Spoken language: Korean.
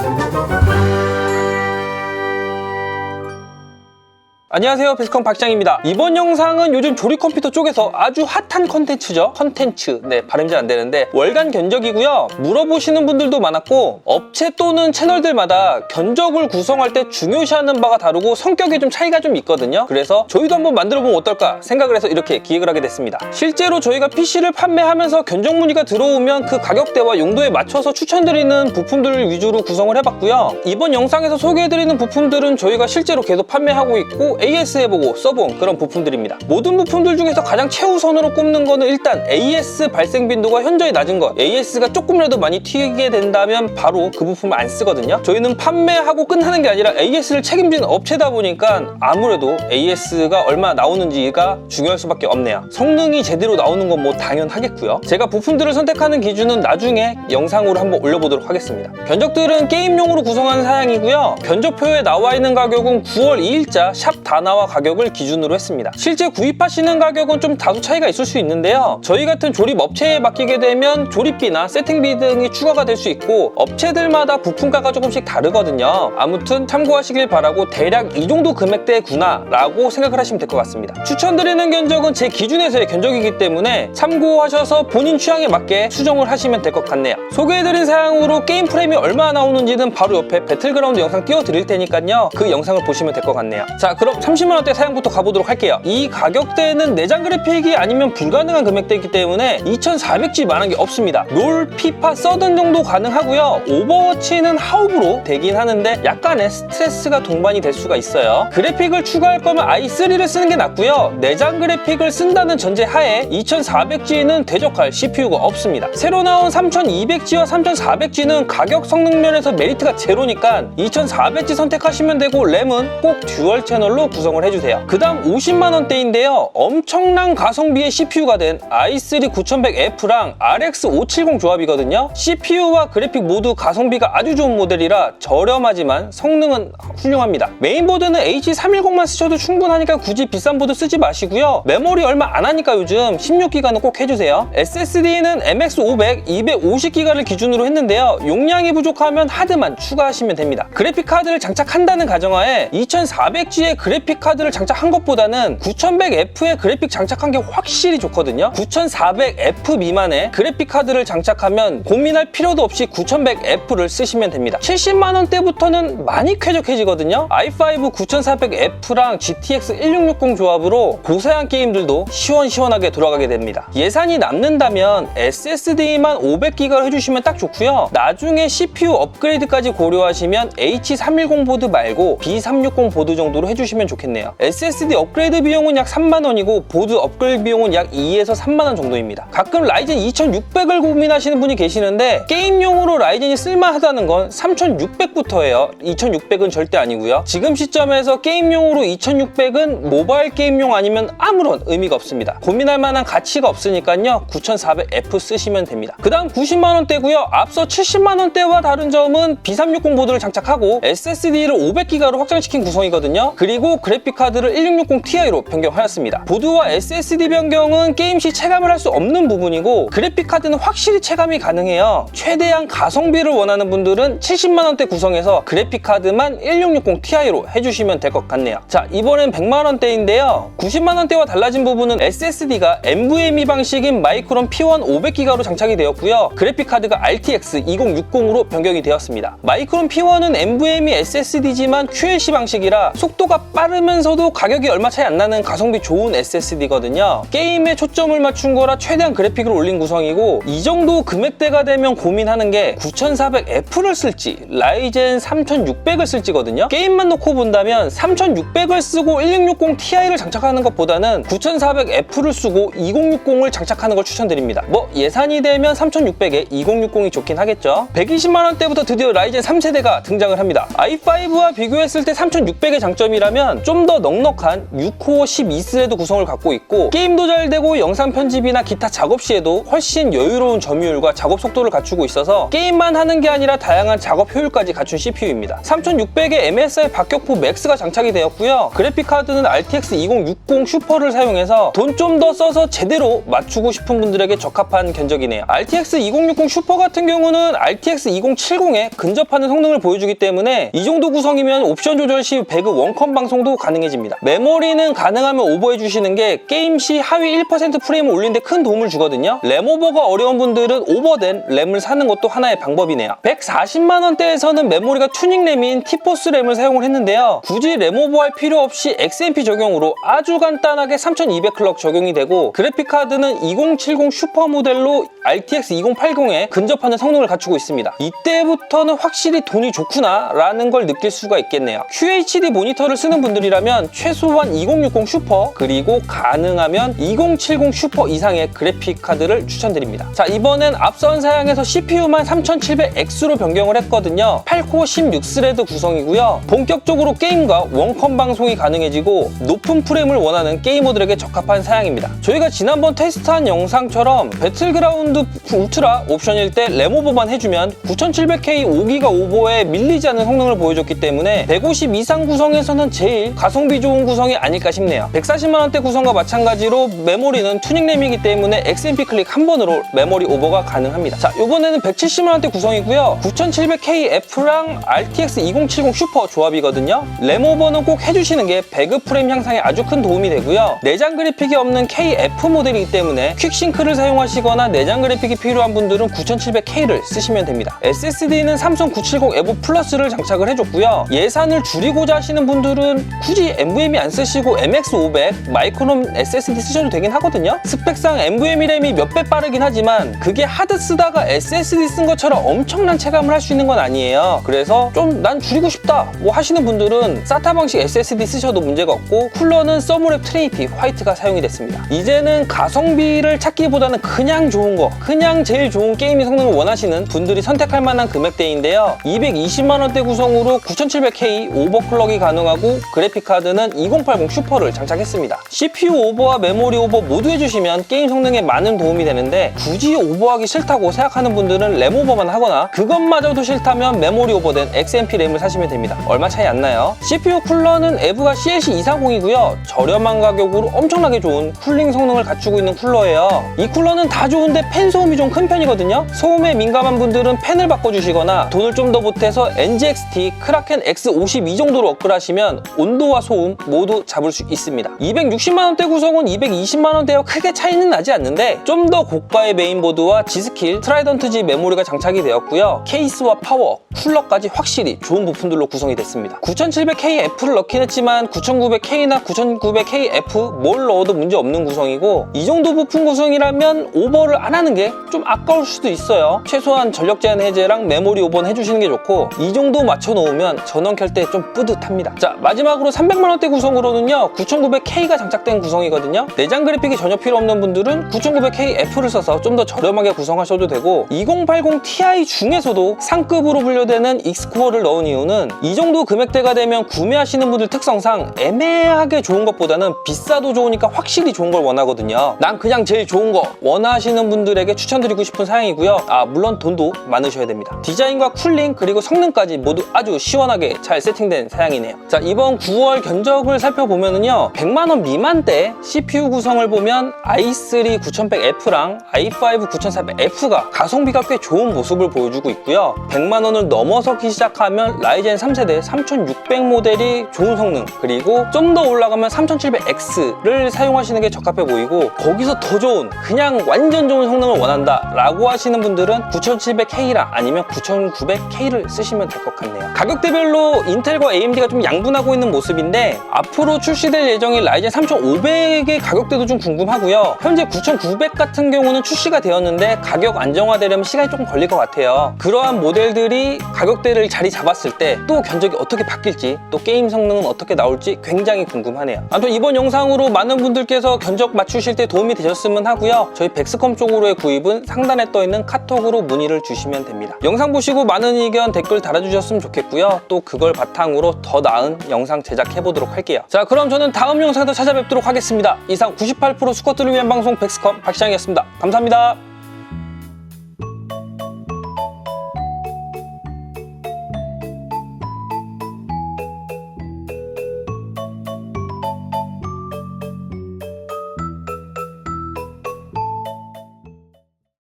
Thank you. 안녕하세요. 베스컨 박장입니다. 이번 영상은 요즘 조립 컴퓨터 쪽에서 아주 핫한 컨텐츠죠. 컨텐츠. 네 발음이 잘 안되는데 월간 견적이고요. 물어보시는 분들도 많았고 업체 또는 채널들마다 견적을 구성할 때 중요시하는 바가 다르고 성격에 좀 차이가 좀 있거든요. 그래서 저희도 한번 만들어보면 어떨까 생각을 해서 이렇게 기획을 하게 됐습니다. 실제로 저희가 PC를 판매하면서 견적 문의가 들어오면 그 가격대와 용도에 맞춰서 추천드리는 부품들을 위주로 구성을 해봤고요. 이번 영상에서 소개해드리는 부품들은 저희가 실제로 계속 판매하고 있고 AS 해보고 써본 그런 부품들입니다. 모든 부품들 중에서 가장 최우선으로 꼽는 거는 일단 AS 발생 빈도가 현저히 낮은 것. AS가 조금이라도 많이 튀게 된다면 바로 그 부품을 안 쓰거든요. 저희는 판매하고 끝나는 게 아니라 AS를 책임지는 업체다 보니까 아무래도 AS가 얼마 나오는지가 중요할 수밖에 없네요. 성능이 제대로 나오는 건 뭐 당연하겠고요. 제가 부품들을 선택하는 기준은 나중에 영상으로 한번 올려보도록 하겠습니다. 견적들은 게임용으로 구성한 사양이고요. 견적표에 나와 있는 가격은 9월 2일자 샵 다나와 가격을 기준으로 했습니다. 실제 구입하시는 가격은 좀 다소 차이가 있을 수 있는데요. 저희 같은 조립 업체에 맡기게 되면 조립비나 세팅비 등이 추가가 될 수 있고 업체들마다 부품가가 조금씩 다르거든요. 아무튼 참고하시길 바라고 대략 이 정도 금액대구나 라고 생각을 하시면 될 것 같습니다. 추천드리는 견적은 제 기준에서의 견적이기 때문에 참고하셔서 본인 취향에 맞게 수정을 하시면 될 것 같네요. 소개해드린 사양으로 게임 프레임이 얼마나 나오는지는 바로 옆에 배틀그라운드 영상 띄워드릴 테니까요. 그 영상을 보시면 될 것 같네요. 자 그럼 30만원대 사양부터 가보도록 할게요. 이 가격대는 내장 그래픽이 아니면 불가능한 금액대이기 때문에 2400G 만한 게 없습니다. 롤, 피파, 서든 정도 가능하고요. 오버워치는 하우브로 되긴 하는데 약간의 스트레스가 동반이 될 수가 있어요. 그래픽을 추가할 거면 i3를 쓰는 게 낫고요. 내장 그래픽을 쓴다는 전제 하에 2400G는 대적할 CPU가 없습니다. 새로 나온 3200G와 3400G는 가격 성능 면에서 메리트가 제로니까 2400G 선택하시면 되고 램은 꼭 듀얼 채널로 구성을 해주세요. 그 다음 50만원대인데요. 엄청난 가성비의 CPU가 된 i3 9100F랑 RX 570 조합이거든요. CPU와 그래픽 모두 가성비가 아주 좋은 모델이라 저렴하지만 성능은 훌륭합니다. 메인보드는 H310만 쓰셔도 충분하니까 굳이 비싼 보드 쓰지 마시고요. 메모리 얼마 안 하니까 요즘 16기가는 꼭 해주세요. SSD는 MX500 250기가를 기준으로 했는데요. 용량이 부족하면 하드만 추가하시면 됩니다. 그래픽 카드를 장착한다는 가정하에 2400G의 그래픽 카드를 장착한 것보다는 9100F의 그래픽 장착한 게 확실히 좋거든요. 9400F 미만의 그래픽 카드를 장착하면 고민할 필요도 없이 9100F를 쓰시면 됩니다. 70만 원대부터는 많이 쾌적해지거든요. i5 9400F랑 GTX 1660 조합으로 고사양 게임들도 시원시원하게 돌아가게 됩니다. 예산이 남는다면 SSD만 500기가를 해주시면 딱 좋고요. 나중에 CPU 업그레이드까지 고려하시면 H310 보드 말고 B360 보드 정도로 해주시면 좋겠네요. SSD 업그레이드 비용은 약 3만 원이고 보드 업그레이드 비용은 약 2에서 3만 원 정도입니다. 가끔 라이젠 2600을 고민하시는 분이 계시는데 게임용으로 라이젠이 쓸만하다는 건 3600부터예요. 2600은 절대 아니고요. 지금 시점에서 게임용으로 2600은 모바일 게임용 아니면 아무런 의미가 없습니다. 고민할 만한 가치가 없으니까요. 9400F 쓰시면 됩니다. 그 다음 90만원대고요. 앞서 70만원대와 다른 점은 B360 보드를 장착하고 SSD를 500기가로 확장시킨 구성이거든요. 그리고 그래픽카드를 1660 Ti로 변경하였습니다. 보드와 SSD 변경은 게임 시 체감을 할 수 없는 부분이고 그래픽카드는 확실히 체감이 가능해요. 최대한 가성비를 원하는 분들은 70만원대 구성해서 그래픽카드만 1660 Ti로 해주시면 될 것 같네요. 자 이번엔 100만원대인데요. 90만원대와 달라진 부분은 SSD가 NVMe 방식인 마이크론 P1 500기가로 장착이 되었고요. 그래픽카드가 RTX 2060으로 변경이 되었습니다. 마이크론 P1은 NVMe SSD지만 QLC 방식이라 속도가 빠 르면서도 가격이 얼마 차이 안 나는 가성비 좋은 SSD거든요. 게임에 초점을 맞춘 거라 최대한 그래픽을 올린 구성이고 이 정도 금액대가 되면 고민하는 게 9400F를 쓸지 라이젠 3600을 쓸지거든요. 게임만 놓고 본다면 3600을 쓰고 1660 Ti를 장착하는 것보다는 9400F를 쓰고 2060을 장착하는 걸 추천드립니다. 뭐 예산이 되면 3600에 2060이 좋긴 하겠죠. 120만 원대부터 드디어 라이젠 3세대가 등장을 합니다. i5와 비교했을 때 3600의 장점이라면 비하면 좀더 넉넉한 6코어 12스레드 구성을 갖고 있고 게임도 잘 되고 영상 편집이나 기타 작업 시에도 훨씬 여유로운 점유율과 작업 속도를 갖추고 있어서 게임만 하는 게 아니라 다양한 작업 효율까지 갖춘 CPU입니다. 3600에 MSI 박격포 맥스가 장착이 되었고요. 그래픽 카드는 RTX 2060 슈퍼를 사용해서 돈 좀 더 써서 제대로 맞추고 싶은 분들에게 적합한 견적이네요. RTX 2060 슈퍼 같은 경우는 RTX 2070에 근접하는 성능을 보여주기 때문에 이 정도 구성이면 옵션 조절 시 배그 원컴 방송 도 가능해집니다. 메모리는 가능하면 오버해 주시는 게 게임 시 하위 1% 프레임을 올리는데 큰 도움을 주거든요. 램 오버가 어려운 분들은 오버된 램을 사는 것도 하나의 방법이네요. 140만 원대에서는 메모리가 튜닝 램인 티포스 램을 사용을 했는데요. 굳이 램 오버할 필요 없이 XMP 적용으로 아주 간단하게 3200 클럭 적용이 되고 그래픽 카드는 2070 슈퍼 모델로 RTX 2080에 근접하는 성능을 갖추고 있습니다. 이때부터는 확실히 돈이 좋구나 라는 걸 느낄 수가 있겠네요. QHD 모니터를 쓰는 분 들이라면 최소한 2060 슈퍼 그리고 가능하면 2070 슈퍼 이상의 그래픽 카드를 추천드립니다. 자 이번엔 앞선 사양에서 CPU만 3700X로 변경을 했거든요. 8코어 16스레드 구성이고요. 본격적으로 게임과 원컴 방송이 가능해지고 높은 프레임을 원하는 게이머들에게 적합한 사양입니다. 저희가 지난번 테스트한 영상처럼 배틀그라운드 울트라 옵션일 때 램오버만 해주면 9700K 5기가 오버에 밀리지 않는 성능을 보여줬기 때문에 150 이상 구성에서는 제일 가성비 좋은 구성이 아닐까 싶네요. 140만원대 구성과 마찬가지로 메모리는 튜닝램이기 때문에 XMP 클릭 한 번으로 메모리 오버가 가능합니다. 자, 이번에는 170만원대 구성이고요. 9700K F랑 RTX 2070 슈퍼 조합이거든요. 램 오버는 꼭 해주시는 게 배그 프레임 향상에 아주 큰 도움이 되고요. 내장 그래픽이 없는 KF 모델이기 때문에 퀵싱크를 사용하시거나 내장 그래픽이 필요한 분들은 9700K를 쓰시면 됩니다. SSD는 삼성 970 에보 플러스를 장착을 해줬고요. 예산을 줄이고자 하시는 분들은 굳이 NVMe 안 쓰시고 MX500 마이크론 SSD 쓰셔도 되긴 하거든요. 스펙상 NVMe 램이 몇 배 빠르긴 하지만 그게 하드 쓰다가 SSD 쓴 것처럼 엄청난 체감을 할 수 있는 건 아니에요. 그래서 좀 난 줄이고 싶다 뭐 하시는 분들은 SATA 방식 SSD 쓰셔도 문제가 없고 쿨러는 서브랩 트리니티 화이트가 사용이 됐습니다. 이제는 가성비를 찾기보다는 그냥 좋은 거, 그냥 제일 좋은 게이밍 성능을 원하시는 분들이 선택할 만한 금액대인데요. 220만 원대 구성으로 9700K 오버클럭이 가능하고 그래픽 카드는 2080 슈퍼를 장착했습니다. CPU 오버와 메모리 오버 모두 해주시면 게임 성능에 많은 도움이 되는데 굳이 오버하기 싫다고 생각하는 분들은 램 오버만 하거나 그것마저도 싫다면 메모리 오버된 XMP 램을 사시면 됩니다. 얼마 차이 안 나요. CPU 쿨러는 에브가 CLC 240이고요. 저렴한 가격으로 엄청나게 좋은 쿨링 성능을 갖추고 있는 쿨러예요. 이 쿨러는 다 좋은데 팬 소음이 좀 큰 편이거든요. 소음에 민감한 분들은 팬을 바꿔주시거나 돈을 좀 더 보태서 NGXT 크라켄 X52 정도로 온 도와 소음 모두 잡을 수 있습니다. 260만원대 구성은 220만원대와 크게 차이는 나지 않는데 좀 더 고가의 메인보드와 G스킬 트라이던트 G 메모리가 장착이 되었고요. 케이스와 파워, 쿨러까지 확실히 좋은 부품들로 구성이 됐습니다. 9700K F를 넣긴 했지만 9900K나 9900K F 뭘 넣어도 문제 없는 구성이고 이 정도 부품 구성이라면 오버를 안 하는 게 좀 아까울 수도 있어요. 최소한 전력 제한 해제랑 메모리 오버는 해주시는 게 좋고 이 정도 맞춰 놓으면 전원 켤 때 좀 뿌듯합니다. 자 마지막 으로 300만원대 구성으로는요 9900K가 장착된 구성이거든요. 내장 그래픽이 전혀 필요 없는 분들은 9900K F를 써서 좀 더 저렴하게 구성하셔도 되고 2080 Ti 중에서도 상급으로 분류되는 X코어를 넣은 이유는 이 정도 금액대가 되면 구매하시는 분들 특성상 애매하게 좋은 것보다는 비싸도 좋으니까 확실히 좋은 걸 원하거든요. 난 그냥 제일 좋은 거 원하시는 분들에게 추천드리고 싶은 사양이고요. 아 물론 돈도 많으셔야 됩니다. 디자인과 쿨링 그리고 성능까지 모두 아주 시원하게 잘 세팅된 사양이네요. 자 이번 9월 견적을 살펴보면은요 100만 원 미만대 CPU 구성을 보면 i3 9100F랑 i5 9400F가 가성비가 꽤 좋은 모습을 보여주고 있고요. 100만 원을 넘어서기 시작하면 라이젠 3세대 3600 모델이 좋은 성능 그리고 좀 더 올라가면 3700X를 사용하시는 게 적합해 보이고 거기서 더 좋은 그냥 완전 좋은 성능을 원한다 라고 하시는 분들은 9700K랑 아니면 9900K를 쓰시면 될 것 같네요. 가격대별로 인텔과 AMD가 좀 양분하고 있는 모습인데 앞으로 출시될 예정인 라이젠 3500의 가격대도 좀 궁금하고요. 현재 9900 같은 경우는 출시가 되었는데 가격 안정화되려면 시간이 조금 걸릴 것 같아요. 그러한 모델들이 가격대를 자리 잡았을 때 또 견적이 어떻게 바뀔지 또 게임 성능은 어떻게 나올지 굉장히 궁금하네요. 아무튼 이번 영상으로 많은 분들께서 견적 맞추실 때 도움이 되셨으면 하고요. 저희 백스컴 쪽으로의 구입은 상단에 떠 있는 카톡으로 문의를 주시면 됩니다. 영상 보시고 많은 의견 댓글 달아주셨으면 좋겠고요. 또 그걸 바탕으로 더 나은 영상 영상 제작해 보도록 할게요. 자, 그럼 저는 다음 영상에서 찾아뵙도록 하겠습니다. 이상 98% 수컷들을 위한 방송 백스컴 박시장이었습니다. 감사합니다.